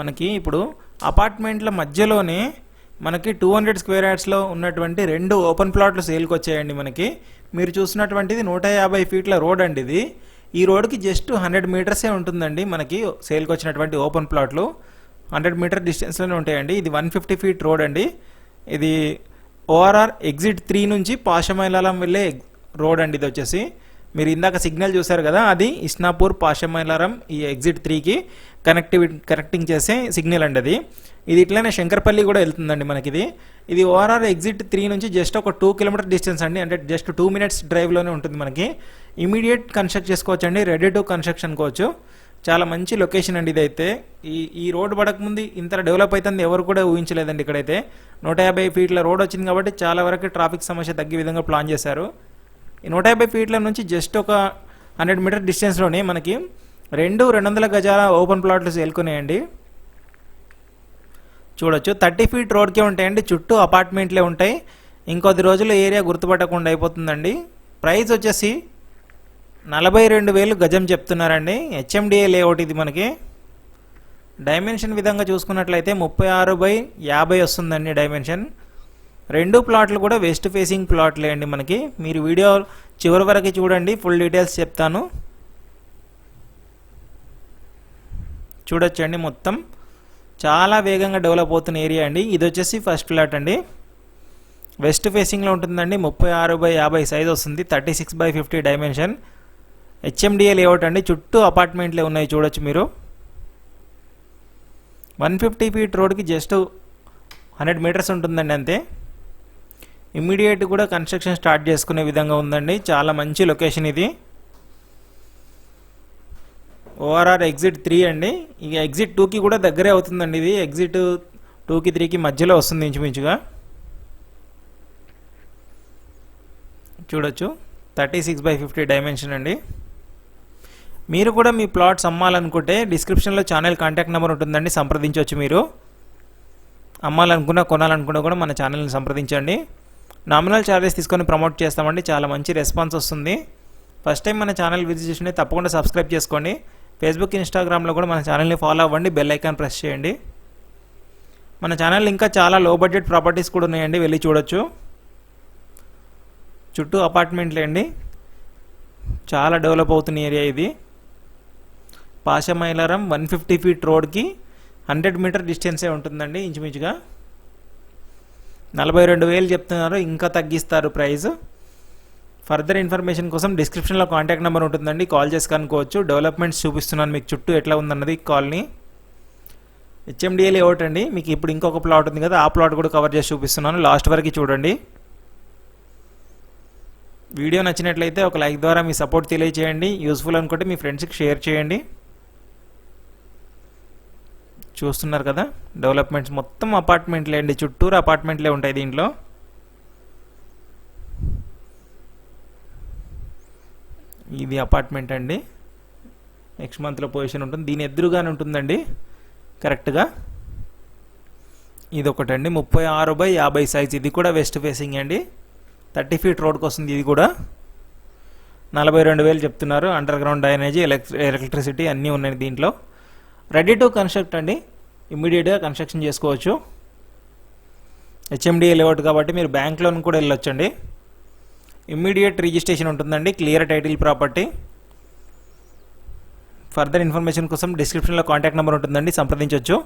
మనకి ఇప్పుడు అపార్ట్మెంట్ల మధ్యలోనే మనకి టూ హండ్రెడ్ స్క్వేర్ యార్డ్స్లో ఉన్నటువంటి రెండు ఓపెన్ ప్లాట్లు సేల్కి వచ్చాయండి మనకి. మీరు చూసినటువంటిది నూట యాభై ఫీట్ల రోడ్ అండి ఇది. ఈ రోడ్కి జస్ట్ హండ్రెడ్ మీటర్సే ఉంటుందండి మనకి సేల్కి వచ్చినటువంటి ఓపెన్ ప్లాట్లు. హండ్రెడ్ మీటర్ డిస్టెన్స్లోనే ఉంటాయండి. ఇది వన్ ఫిఫ్టీ ఫీట్ రోడ్ అండి. ఇది ఓఆర్ఆర్ ఎగ్జిట్ త్రీ నుంచి పాషమైలాలం వెళ్ళే రోడ్ అండి ఇది వచ్చేసి. మీరు ఇందాక సిగ్నల్ చూశారు కదా అది ఇస్నాపూర్ పాషమైలారం ఈ ఎగ్జిట్ త్రీకి కనెక్టివి కనెక్టింగ్ చేసే సిగ్నల్ అండి అది. ఇది ఇట్లనే శంకర్పల్లి కూడా వెళ్తుందండి మనకి ఇది ఇది ఓఆర్ఆర్ ఎగ్జిట్ త్రీ నుంచి జస్ట్ ఒక టూ కిలోమీటర్ డిస్టెన్స్ అండి. అంటే జస్ట్ టూ మినిట్స్ డ్రైవ్లోనే ఉంటుంది మనకి. ఇమీడియట్ కన్స్ట్రక్ట్ చేసుకోవచ్చు అండి రెడీ టు కన్స్ట్రక్షన్ కోవచ్చు. చాలా మంచి లొకేషన్ అండి ఇదైతే. ఈ ఈ రోడ్ పడకముందు ఇంత డెవలప్ అవుతుంది ఎవరు కూడా ఊహించలేదండి ఇక్కడైతే. నూట యాభై ఫీట్ల రోడ్ వచ్చింది కాబట్టి చాలా వరకు ట్రాఫిక్ సమస్య తగ్గే విధంగా ప్లాన్ చేశారు. నూట యాభై ఫీట్ల నుంచి జస్ట్ ఒక హండ్రెడ్ మీటర్ డిస్టెన్స్లోనే మనకి రెండు రెండు వందల గజాల ఓపెన్ ప్లాట్లు సేల్కొనాయండి చూడొచ్చు. థర్టీ ఫీట్ రోడ్కే ఉంటాయండి. చుట్టూ అపార్ట్మెంట్లే ఉంటాయి. ఇంకొద్ది రోజుల్లో ఏరియా గుర్తుపట్టకుండా అయిపోతుందండి. ప్రైస్ వచ్చేసి నలభై రెండు వేలు గజం చెప్తున్నారండి. హెచ్ఎండిఏ లేఅవుట్ ఇది మనకి. డైమెన్షన్ విధంగా చూసుకున్నట్లయితే ముప్పై ఆరు బై యాభై వస్తుందండి డైమెన్షన్. రెండు ప్లాట్లు కూడా వెస్ట్ ఫేసింగ్ ప్లాట్లే అండి మనకి. మీరు వీడియో చివరి వరకు చూడండి ఫుల్ డీటెయిల్స్ చెప్తాను. చూడొచ్చండి మొత్తం. చాలా వేగంగా డెవలప్ అవుతున్న ఏరియా అండి. ఇది వచ్చేసి ఫస్ట్ ఫ్లాట్ అండి. వెస్ట్ ఫేసింగ్లో ఉంటుందండి. ముప్పై ఆరు బై యాభై సైజ్ వస్తుంది. Thirty six by fifty dimension HMDA layout అండి. చుట్టూ అపార్ట్మెంట్లే ఉన్నాయి చూడొచ్చు మీరు. వన్ ఫిఫ్టీ ఫీట్ రోడ్కి జస్ట్ హండ్రెడ్ మీటర్స్ ఉంటుందండి అంతే. ఇమ్మీడియట్ కూడా కన్స్ట్రక్షన్ స్టార్ట్ చేసుకునే విధంగా ఉందండి. చాలా మంచి లొకేషన్ ఇది. ఓఆర్ఆర్ ఎగ్జిట్ త్రీ అండి. ఈ ఎగ్జిట్ టూకి కూడా దగ్గరే అవుతుందండి ఇది. ఎగ్జిట్ టూకి త్రీకి మధ్యలో వస్తుంది ఇంచుమించుగా. చూడొచ్చు. Thirty six by fifty dimension అండి. మీరు కూడా మీ ప్లాట్స్ అమ్మాలనుకుంటే డిస్క్రిప్షన్లో ఛానల్ కాంటాక్ట్ నెంబర్ ఉంటుందండి. సంప్రదించవచ్చు మీరు. అమ్మాలనుకున్నా కొనాలనుకున్నా కూడా మన ఛానల్ని సంప్రదించండి. నామినల్ ఛార్జెస్ తీసుకొని ప్రమోట్ చేస్తామండి. చాలా మంచి రెస్పాన్స్ వస్తుంది. ఫస్ట్ టైం మన ఛానల్ విజిట్ చేసి తప్పకుండా సబ్స్క్రైబ్ చేసుకోండి. ఫేస్బుక్ ఇన్స్టాగ్రామ్లో కూడా మన ఛానల్ని ఫాలో అవ్వండి. బెల్ ఐకాన్ ప్రెస్ చేయండి. మన ఛానల్ ఇంకా చాలా లో బడ్జెట్ ప్రాపర్టీస్ కూడా ఉన్నాయండి. వెళ్ళి చూడొచ్చు. చుట్టూ అపార్ట్మెంట్లే అండి. చాలా డెవలప్ అవుతున్న ఏరియా ఇది. పాషమైలారం వన్ ఫిఫ్టీ ఫీట్ రోడ్కి హండ్రెడ్ మీటర్ డిస్టెన్సే ఉంటుందండి ఇంచుమించుగా. నలభై రెండు వేలు చెప్తున్నారు ఇంకా తగ్గిస్తారు ప్రైస్. ఫర్దర్ ఇన్ఫర్మేషన్ కోసం డిస్క్రిప్షన్లో కాంటాక్ట్ నెంబర్ ఉంటుందండి కాల్ చేసి కనుకోవచ్చు డెవలప్మెంట్స్ చూపిస్తున్నాను మీకు చుట్టూ ఎట్లా ఉందన్నది కాల్ని. హెచ్ఎండిఏ లేఅవుట్ అండి మీకు ఇప్పుడు ఇంకొక ప్లాట్ ఉంది కదా ఆ ప్లాట్ కూడా కవర్ చేసి చూపిస్తున్నాను. లాస్ట్ వరకు చూడండి. వీడియో నచ్చినట్లయితే ఒక లైక్ ద్వారా మీ సపోర్ట్ తెలియచేయండి. యూస్ఫుల్ అనుకుంటే మీ ఫ్రెండ్స్కి షేర్ చేయండి. చూస్తున్నారు కదా? డెవలప్మెంట్స్ మొత్తం అపార్ట్మెంట్లే అండి చుట్టూరు అపార్ట్మెంట్లే ఉంటాయి దీంట్లో. ఇది అపార్ట్మెంట్ అండి. నెక్స్ట్ మంత్లో పొజిషన్ ఉంటుంది. దీని ఎదురుగానే ఉంటుందండి. కరెక్ట్గా ఇది ఒకటండి ముప్పై ఆరు బై యాభై సైజ్ ఇది కూడా వెస్ట్ ఫేసింగ్ అండి. థర్టీ ఫీట్ రోడ్కి వస్తుంది ఇది కూడా. నలభై రెండు వేలు చెప్తున్నారు. అండర్ గ్రౌండ్ డ్రైనేజీ ఎలక్ట్రి ఎలక్ట్రిసిటీ అన్నీ ఉన్నాయి దీంట్లో. రెడీ టు కన్స్ట్రక్ట్ అండి. ఇమ్మీడియట్గా కన్స్ట్రక్షన్ చేసుకోవచ్చు. హెచ్ఎండిఏ లేఅవుట్ కాబట్టి మీరు బ్యాంక్ లోన్ కూడా వెళ్ళొచ్చండి. ఇమ్మీడియట్ రిజిస్ట్రేషన్ ఉంటుందండి. Clear title property. Further information కోసం డిస్క్రిప్షన్లో కాంటాక్ట్ నెంబర్ ఉంటుందండి. సంప్రదించవచ్చు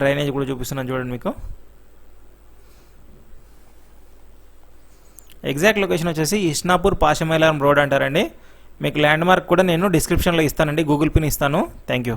డ్రైనేజ్ కూడా చూపిస్తున్నాను చూడండి మీకు. ఎగ్జాక్ట్ లొకేషన్ వచ్చేసి ఇస్నాపూర్ పాషమైలారం రోడ్ అంటారండి. మీకు ల్యాండ్ మార్క్ కూడా నేను డిస్క్రిప్షన్లో ఇస్తానండి గూగుల్ పిన్ ఇస్తాను. Thank you